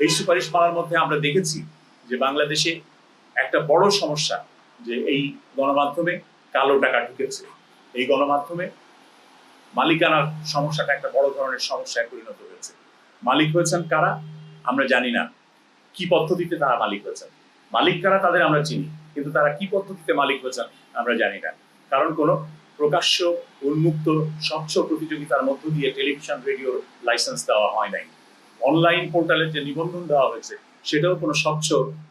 এই সুপারিশ মালার মধ্যে আমরা দেখেছি যে বাংলাদেশে একটা বড় সমস্যা যে এই গণমাধ্যমে কালো টাকা ঢুকেছে। এই গণমাধ্যমে মালিকানার সমস্যাটা একটা বড় ধরনের সমস্যায় পরিণত হয়েছে। মালিক হয়েছেন কারা? আমরা জানি না। কি পদ্ধতিতে তারা মালিক হয়েছেন? মালিক কারা তাদের আমরা চিনি, কিন্তু তারা কি পদ্ধতিতে মালিক হয়েছেন আমরা জানি না। কারণ কোনো প্রকাশ্য, উন্মুক্ত, স্বচ্ছ প্রতিযোগিতার মধ্য দিয়ে টেলিভিশন রেডিওর লাইসেন্স দেওয়া হয় নাই। অনলাইন পোর্টালে যে নিবন্ধন দেওয়া হয়েছে, সেটাও কোনো স্বচ্ছ,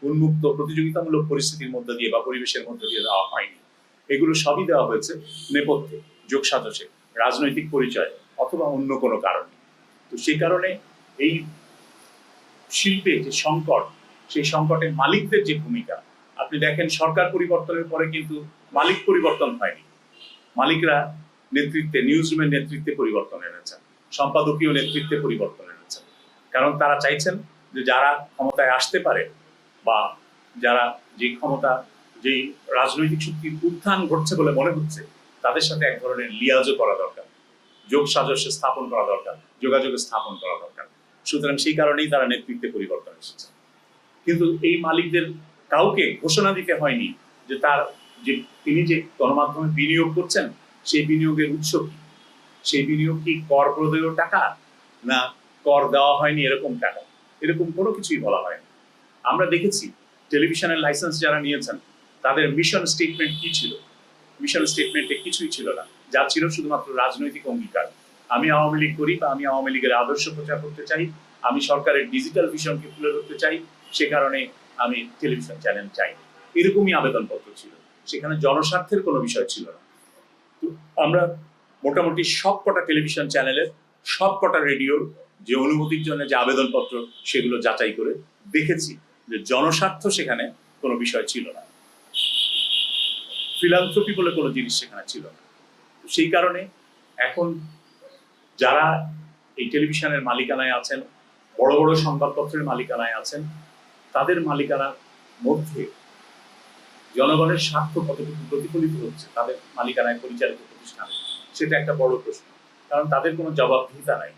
উন্মুক্ত, প্রতিযোগিতামূলক পরিস্থিতির মধ্যে দিয়ে বা পরিবেশের মধ্যে দিয়ে দেওয়া হয়নি। এগুলো সবই দেওয়া হয়েছে নেপথ্যে যোগসাজসে রাজনৈতিক পরিচয় অথবা অন্য কোনো কারণে। তো সেই কারণে এই শিল্পে যে সংকট, সেই সংকটে মালিকদের যে ভূমিকা, আপনি দেখেন সরকার পরিবর্তনের পরে কিন্তু মালিক পরিবর্তন হয়নি। মালিকরা নেতৃত্বে নিউজ রুমের নেতৃত্বে পরিবর্তন এনেছেন, সম্পাদকীয় নেতৃত্বে পরিবর্তন কারণ তারা চাইছেন যে যারা ক্ষমতায় আসতে পারে বা যারা যে ক্ষমতা যেই রাজনৈতিক শক্তির উত্থান ঘটছে বলে মনে হচ্ছে, তাদের সাথে এক ধরনের লিয়াজও করা দরকার, যোগ সাজস্য স্থাপন করা দরকার, যোগাযোগ স্থাপন করা দরকার। সুতরাং সেই কারণেই তারা নেতৃত্বে পরিবর্তন এসেছে। কিন্তু এই মালিকদের কাউকে ঘোষণা দিতে হয়নি যে তার যে তিনি যে গণমাধ্যমে বিনিয়োগ করছেন, সেই বিনিয়োগের উৎস কি? সেই বিনিয়োগ কি কর প্রদেয় টাকা না কর দেওয়া হয়নি এরকম টাকা এরকম কোনো কিছুই বলা হয়নি। আমরা দেখেছি টেলিভিশনের লাইসেন্স যারা নিয়েছেন, তাদের মিশন স্টেটমেন্ট কি ছিল? মিশন স্টেটমেন্টে কিছুই ছিল না। যা ছিল শুধুমাত্র রাজনৈতিক অঙ্গীকার। আমি আওয়ামী লীগ করি বা আমি আওয়ামী লীগের আদর্শ প্রচার করতে চাই, আমি সরকারের ডিজিটাল ভিশনকে তুলে ধরতে চাই, সে কারণে আমি টেলিভিশন চ্যানেল চাই এরকমই আবেদনপত্র ছিল। সেখানে জনস্বার্থের কোনো বিষয় ছিল না। আমরা মোটামুটি সব কটা টেলিভিশন চ্যানেলের সব কটা রেডিওর যে অনুমতির জন্য যে আবেদনপত্র, সেগুলো যাচাই করে দেখেছি যে জনস্বার্থ সেখানে কোনো বিষয় ছিল না। ফিলান্থ্রপি বলে কোনো জিনিস সেখানে ছিল না। সেই কারণে এখন যারা এই টেলিভিশনের মালিকানায় আছেন, বড় বড় সংবাদপত্রের মালিকানায় আছেন, তাদের মালিকানার মধ্যে জনগণের স্বার্থ কতটুকু প্রতিফলিত হচ্ছে, তাদের মালিকানায় পরিচালিত প্রতিষ্ঠান, সেটা একটা বড় প্রশ্ন। কারণ তাদের কোনো জবাবদিহিতা নাই।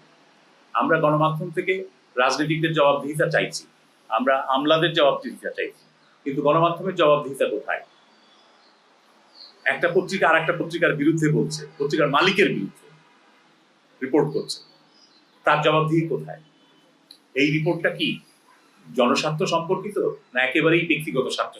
আমরা গণমাধ্যম থেকে রাজনীতিকদের জবাবদিহিতা চাইছি। আমরা আমলাদের জবাবদিহিতা চাইছি। কিন্তু গণমাধ্যমের জবাবদিহিতা কোথায়? একটা পত্রিকা আর একটা পত্রিকার বিরুদ্ধে বলছে, পত্রিকার মালিকের বিরুদ্ধে রিপোর্ট করছে। তার জবাবদিহি কোথায়? এই রিপোর্টটা কি জনস্বার্থ সম্পর্কিত, না একেবারেই ব্যক্তিগত স্বার্থ